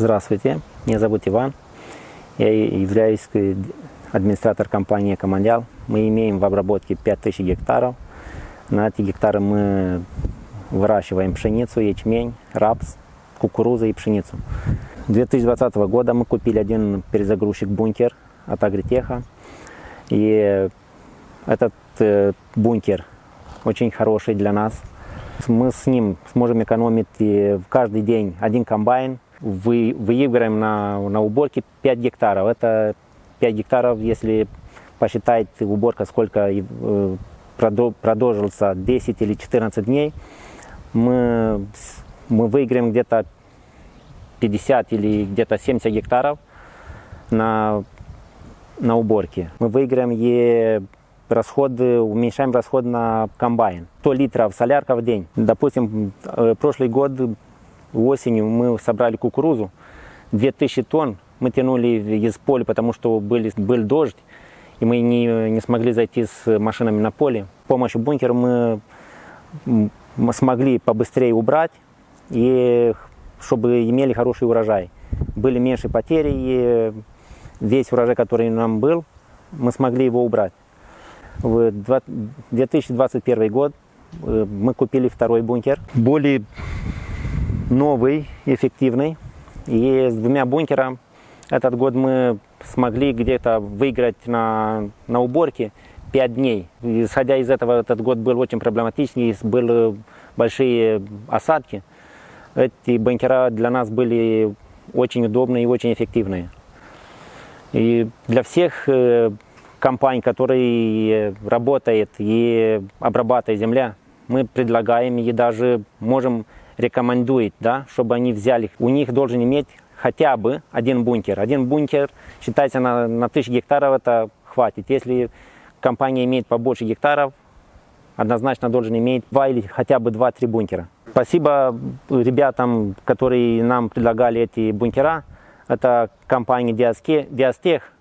Здравствуйте, меня зовут Иван. Я являюсь администратор компании «Командял». Мы имеем в обработке 5000 гектаров. На эти гектары мы выращиваем пшеницу, ячмень, рапс, кукурузу и пшеницу. 2020 года мы купили один перезагрузчик «Бункер» от Агритеха. И этот э, бункер очень хороший для нас. Мы с ним сможем экономить э, каждый день один комбайн. Вы, выиграем на, на уборке 5 гектаров. Это 5 гектаров, если посчитать уборка, сколько э, продо- продолжился 10 или 14 дней, мы, мы выиграем где-то 50 или где-то 70 гектаров на, на уборке. Мы выиграем и расходы, уменьшаем расход на комбайн. 100 литров солярка в день. Допустим, э, прошлый год осенью мы собрали кукурузу, 2000 тонн мы тянули из поля, потому что были, был дождь, и мы не, не смогли зайти с машинами на поле. С помощью бункера мы мы смогли побыстрее убрать, и чтобы имели хороший урожай. Были меньше потери, и весь урожай, который нам был, мы смогли его убрать. В два- 2021 год э, мы купили второй бункер, более новый, эффективный. И с двумя бункерами этот год мы смогли где-то выиграть на, на уборке 5 дней. Исходя из этого, этот год был очень проблематичный, были большие осадки. Эти бункера для нас были очень удобные и очень эффективные. И для всех э, компаний, которые работают и обрабатывают земля, мы предлагаем и даже можем рекомендовать, да, чтобы они взяли. У них должен иметь хотя бы один бункер. Один бункер считается на, на тысячу гектаров, это хватит. Если компания имеет побольше гектаров, однозначно должен иметь два или хотя бы два-три бункера. Спасибо ребятам, которые нам предлагали эти бункера. Это компания Диаске- Диастех.